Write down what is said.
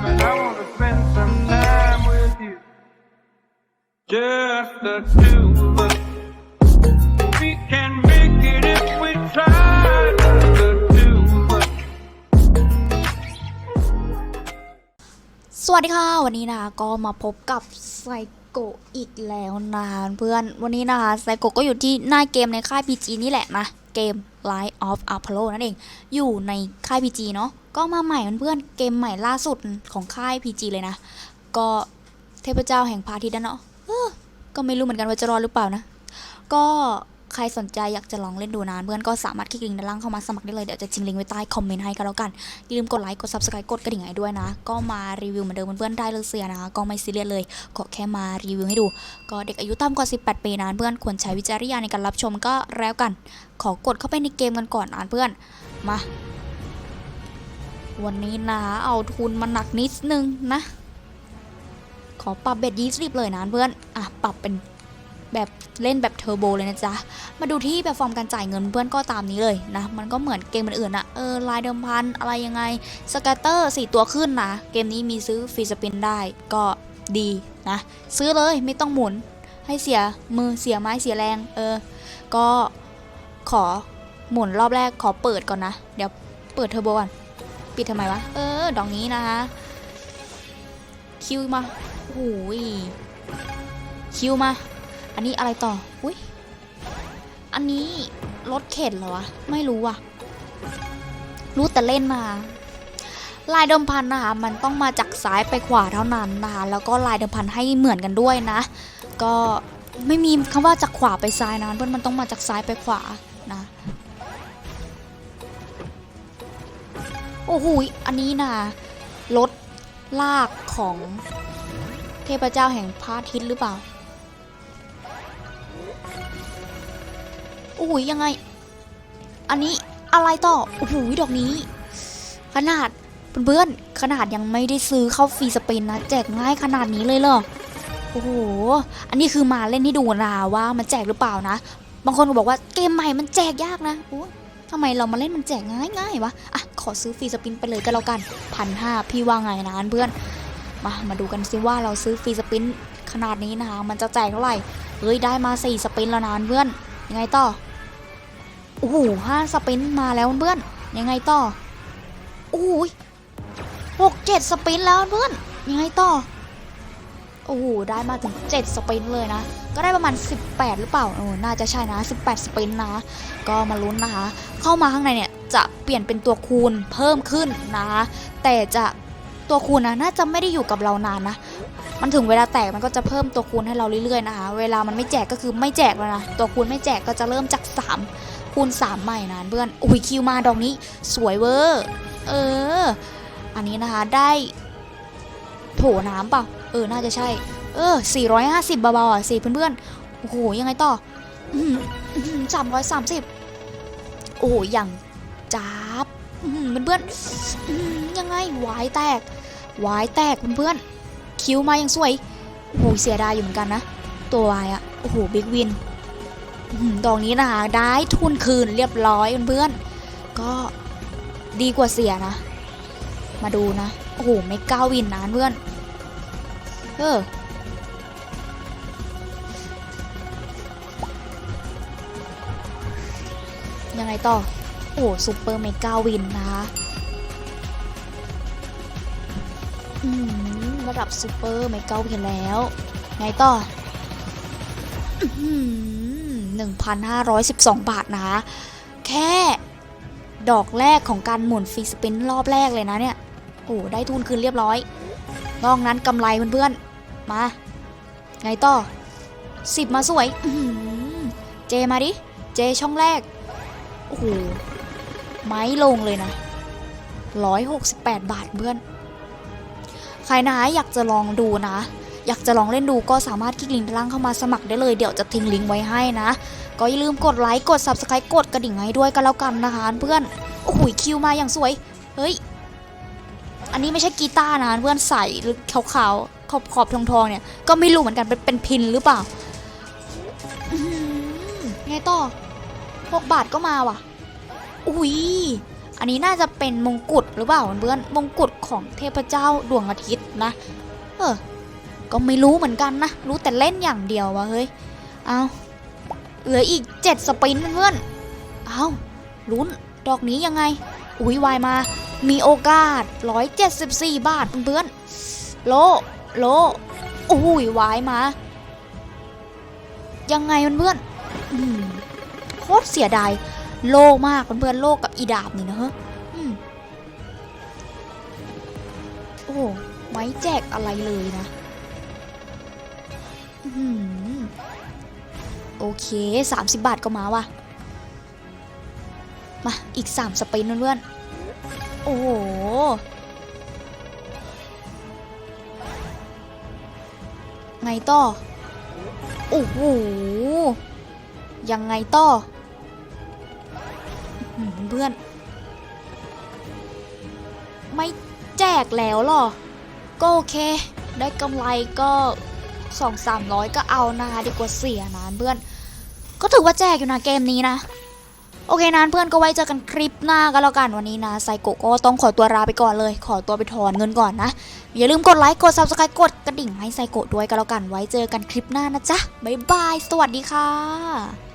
time, and I wanna spend some time with you. Just the two of us. We can make it if we try. Just the two of us. สวัสดีค่ะ วันนี้นะคะก็มาพบกับไซโกะอีกแล้วนะเพื่อนวันนี้นะคะไซโกะก็อยู่ที่หน้าเกมในค่าย PG นี่แหละนะ เกม Light of Apollo นั่นเอง อยู่ในค่าย PG เนาะ ก็มาใหม่เพื่อนเกมใหม่ล่าสุดของค่าย PG เลยนะ ก็เทพเจ้าแห่งพาทิตย์นะเนาะก็ไม่รู้เหมือนกันว่าจะรอดหรือเปล่านะ ก็ใครสนใจอยากจะลองเล่นดูนะเพื่อนก็สามารถคลิกลิงก์ด้านล่างเข้ามาสมัครได้เลย เดี๋ยวจะทิ้งลิงก์ไว้ใต้คอมเมนต์ให้กันแล้วกัน อย่าลืมกดไลค์ กด subscribe กดกระดิ่งให้ด้วยนะ ก็มารีวิวเหมือนเดิมเพื่อนๆได้เลยเสียนะคะก็ไม่ซีเรียสเลย ก็แค่มารีวิวให้ดู ก็เด็กอายุต่ำกว่า 18 ปีนะเพื่อนควรใช้วิจารณญาณในการรับชมก็แล้วกัน ขอกดเข้าไปในเกมกันก่อนนะเพื่อน มา วันนี้นะเอาทุนมาหนักนิดนึงนะ ขอปรับเบ็ดยี่สิบเลยนะเพื่อน อะ ปรับเป็นแบบเล่นแบบเทอร์โบเลยนะจ๊ะ มาดูที่แบบฟอร์มการจ่ายเงินเพื่อนก็ตามนี้เลยนะ มันก็เหมือนเกมอื่นๆอะเออลายเดิมพันอะไรยังไง สแกตเตอร์สี่ตัวขึ้นนะ เกมนี้มีซื้อฟรีสปินได้ก็ดีนะ ซื้อเลยไม่ต้องหมุน ให้เสียมือเสียไม้เสียแรง เออ ก็ขอหมุนรอบแรกขอเปิดก่อนนะ เดี๋ยวเปิดเทอร์โบก่อน ปิดทำไมวะ เออ ดอกนี้นะคะ คิวมาโอ้ยคิวมา อันนี้อะไรต่อ อุ้ย อันนี้รถเข็นเหรอวะ ไม่รู้ว่ะรู้แต่เล่นมา ลายเดิมพันนะคะ มันต้องมาจากซ้ายไปขวาเท่านั้นนะคะ แล้วก็ลายเดิมพันให้เหมือนกันด้วยนะ ก็ไม่มีคำว่าจากขวาไปซ้ายนะเพื่อนมันต้องมาจากซ้ายไปขวานะ โอ้โหอันนี้นะรถลากของเทพเจ้าแห่งพระอาทิตย์หรือเปล่า โอ้โหยังไง อันนี้อะไรต่อ โอ้โหดอกนี้ ขนาดเพื่อนๆขนาดยังไม่ได้ซื้อเข้าฟรีสเปนนะ แจกง่ายขนาดนี้เลยเหรอ โอ้โห อันนี้คือมาเล่นให้ดูนะว่ามันแจกหรือเปล่านะ บางคนก็บอกว่าเกมใหม่มันแจกยากนะโอ้ทำไมเรามาเล่นมันแจกง่ายง่ายวะ อะ ขอซื้อฟรีสปินไปเลยก็แล้วกันพันห้าพี่ว่าไงนะเพื่อนมา มาดูกันซิว่าเราซื้อฟรีสปินขนาดนี้นะคะ มันจะแจกเท่าไหร่เฮ้ยได้มาสี่สปินแล้วนะเพื่อนยังไงต่อโอ้โหห้าสปินมาแล้วเพื่อนยังไงต่อโอ้ยหกเจ็ดสปินแล้วเพื่อนยังไงต่อโอ้โหได้มาถึง7สปินเลยนะก็ได้ประมาณ 18 หรือเปล่าโอ้น่าจะใช่นะ 18 สปินนะ ก็มาลุ้นนะคะ เข้ามาข้างในเนี่ย จะเปลี่ยนเป็นตัวคูณเพิ่มขึ้นนะ แต่จะตัวคูณนะน่าจะไม่ได้อยู่กับเรานานนะ มันถึงเวลาแตกมันก็จะเพิ่มตัวคูณให้เราเรื่อยๆนะคะ เวลามันไม่แจกก็คือไม่แจกแล้วนะ ตัวคูณไม่แจกก็จะเริ่มจาก 3 คูณ 3 ใหม่นะเพื่อน อุ้ยคิวมาดอกนี้ สวยเวอร์ เออ อันนี้นะคะได้ โถน้ำเปล่า เออ น่าจะใช่ เออ 450เบาๆอะสิเพื่อนๆ โอ้โห ยังไงต่อสามร้อยสามสิบโอ้โหอย่าง จับเพื่อนๆยังไงวายแตกวายแตกเพื่อนๆคิวมายังสวยโอ้โหเสียดายอยู่เหมือนกันนะ ตัววายอะโอ้โหบิ๊กวินหือดอกนี้นะคะได้ทุนคืนเรียบร้อยเพื่อนๆก็ดีกว่าเสียนะ มาดูนะ โอ้โหไม่ก้าวินนะเพื่อนเออยังไงต่อ โอ้ซูเปอร์เมกาวินนะคะอืมระดับซูเปอร์เมกาวินแล้ว ไงต่อหนึ่งพันห้าร้อยสิบสองบาทนะคะแค่ดอกแรกของการหมุนฟรีสปินรอบแรกเลยนะเนี่ย โอ้ได้ทุนคืนเรียบร้อย นอกนั้นกำไรเพื่อนๆ มา ไงต่อสิบมาสวยอื้อหือเจมาดิ เจช่องแรก โอ้โห ไม้ลงเลยนะ168 บาทเพื่อน ใครนะอยากจะลองดูนะ อยากจะลองเล่นดูก็สามารถคลิกลิงก์ด้านล่างเข้ามาสมัครได้เลย เดี๋ยวจะทิ้งลิงก์ไว้ให้นะ ก็อย่าลืมกดไลค์ กด subscribe กดกระดิ่งให้ด้วยกันแล้วกันนะคะเพื่อน โอ้โหคิวมาอย่างสวย เฮ้ย อันนี้ไม่ใช่กีตาร์นะเพื่อนใส่หรือขาวๆขอบขอบทองทองๆเนี่ย ก็ไม่รู้เหมือนกันเป็นเป็นพินหรือเปล่าไงต่อหกบาทก็มาว่ะ อุ้ยอันนี้น่าจะเป็นมงกุฎหรือเปล่าเพื่อนมงกุฎของเทพเจ้าดวงอาทิตย์นะ เออ ก็ไม่รู้เหมือนกันนะ รู้แต่เล่นอย่างเดียววะเฮ้ย เอาเหลืออีกเจ็ดสปินเพื่อน เอาลุ้นดอกนี้ยังไง อุ้ยวายมา มีโอกาส 174 บาทเพื่อนโล โล อุ้ยวายมา ยังไงเพื่อนโคตรเสียดาย โลมากเพื่อนๆโลกับอีดาบนี่นะฮ้ยอืมโอ้ไม่แจกอะไรเลยนะอื้อหือโอเค 30 บาทก็มาว่ะ มา อีก 3 สปินเพื่อนๆ โอ้โห ไงต่อ โอ้โห ยังไงต้อ เพื่อน ไม่แจกแล้วหรอ ก็โอเค ได้กำไรก็สองสามร้อยก็เอานาดีกว่าเสียนะเพื่อน ก็ถือว่าแจกอยู่นะเกมนี้นะ โอเคนะเพื่อนก็ไว้เจอกันคลิปหน้าก็แล้วกันวันนี้นะไซโกก็ต้องขอตัวลาไปก่อนเลย ขอตัวไปถอนเงินก่อนนะ อย่าลืมกดไลค์กด subscribe กดกระดิ่งให้ไซโกด้วยก็แล้วกันไว้เจอกันคลิปหน้านะจ๊ะบ๊ายบายสวัสดีค่ะ